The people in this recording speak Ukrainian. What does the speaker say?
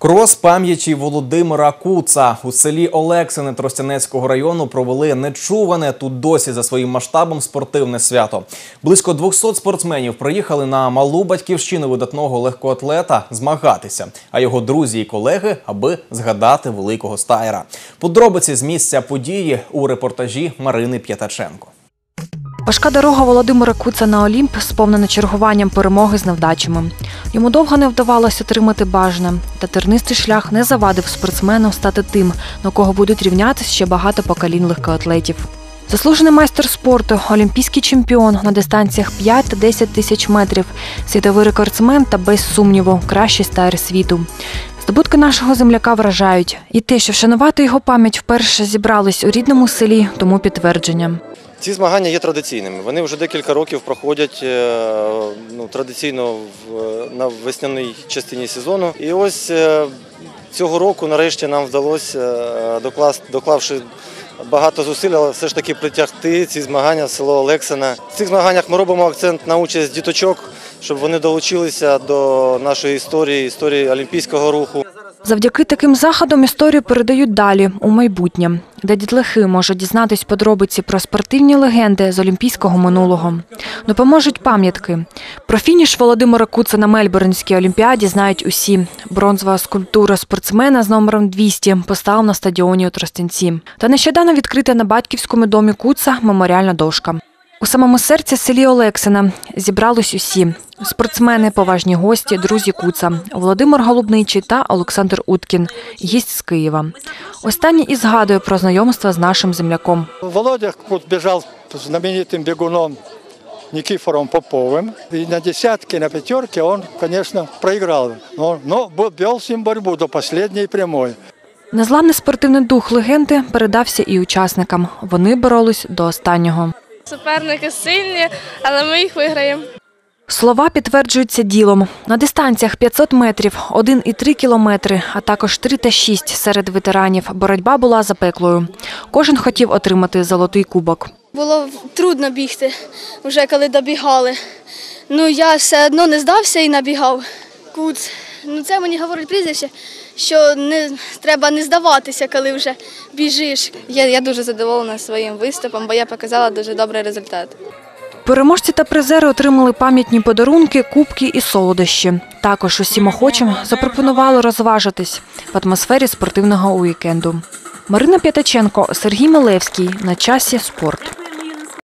Крос пам'яті Володимира Куца у селі Олексини Тростянецького району провели нечуване тут досі за своїм масштабом спортивне свято. Близько 200 спортсменів приїхали на малу батьківщину видатного легкоатлета змагатися, а його друзі і колеги, аби згадати великого стаєра. Подробиці з місця події у репортажі Марини П'ятаченко. Важка дорога Володимира Куца на Олімп сповнена чергуванням перемоги з невдачами. Йому довго не вдавалося отримати бажане, та тернистий шлях не завадив спортсменам стати тим, на кого будуть рівнятися ще багато поколінь легкоатлетів. Заслужений майстер спорту, олімпійський чемпіон на дистанціях 5 та 10 тисяч метрів, світовий рекордсмен та без сумніву кращий стаєр світу. Здобутки нашого земляка вражають, і те, що вшанувати його пам'ять вперше зібрались у рідному селі, тому підтвердження. Ці змагання є традиційними. Вони вже декілька років проходять е, ну, традиційно в, на весняній частині сезону. І ось е, цього року нарешті нам вдалося, е, доклавши багато зусиль, але все ж таки притягти ці змагання в село Олексина. В цих змаганнях ми робимо акцент на участь діточок, щоб вони долучилися до нашої історії, історії олімпійського руху. Завдяки таким заходам історію передають далі у майбутнє, де дітлахи можуть дізнатись подробиці про спортивні легенди з олімпійського минулого. Допоможуть пам'ятки. Про фініш Володимира Куца на Мельбурнській олімпіаді знають усі. Бронзова скульптура спортсмена з номером 200 постала на стадіоні у Тростянці. Та нещодавно відкрита на батьківському домі Куца меморіальна дошка. У самому серці селі Олексина зібрались усі спортсмени, поважні гості, друзі Куца, Володимир Голубничий та Олександр Уткін, гість з Києва. Останній і згадує про знайомство з нашим земляком. Володя вот бежал с знаменитым бегуном Никифором Поповым. И на десятке, на пятерке он, конечно, проиграл. Но, но был- вел с ним борьбу до последней прямой. Незламний спортивний дух легенди передався і учасникам. Вони боролись до останнього. Суперники сильні, але ми їх виграємо. Слова підтверджуються ділом. На дистанціях 500 метрів, 1,3 кілометри, а також 3 та 6 серед ветеранів. Боротьба була запеклою. Кожен хотів отримати золотий кубок. Було трудно бігти, вже коли добігали. Ну я все одно не здався і набігав. Куц. Ну це мені говорить прізвище, що не треба не здаватися, коли вже біжиш. Я, я дуже задоволена своїм виступом, бо я показала дуже добрий результат. Переможці та призери отримали пам'ятні подарунки, кубки і солодощі. Також усім охочим запропонували розважитись в атмосфері спортивного уікенду. Марина П'ятаченко, Сергій Милевський. На часі спорт.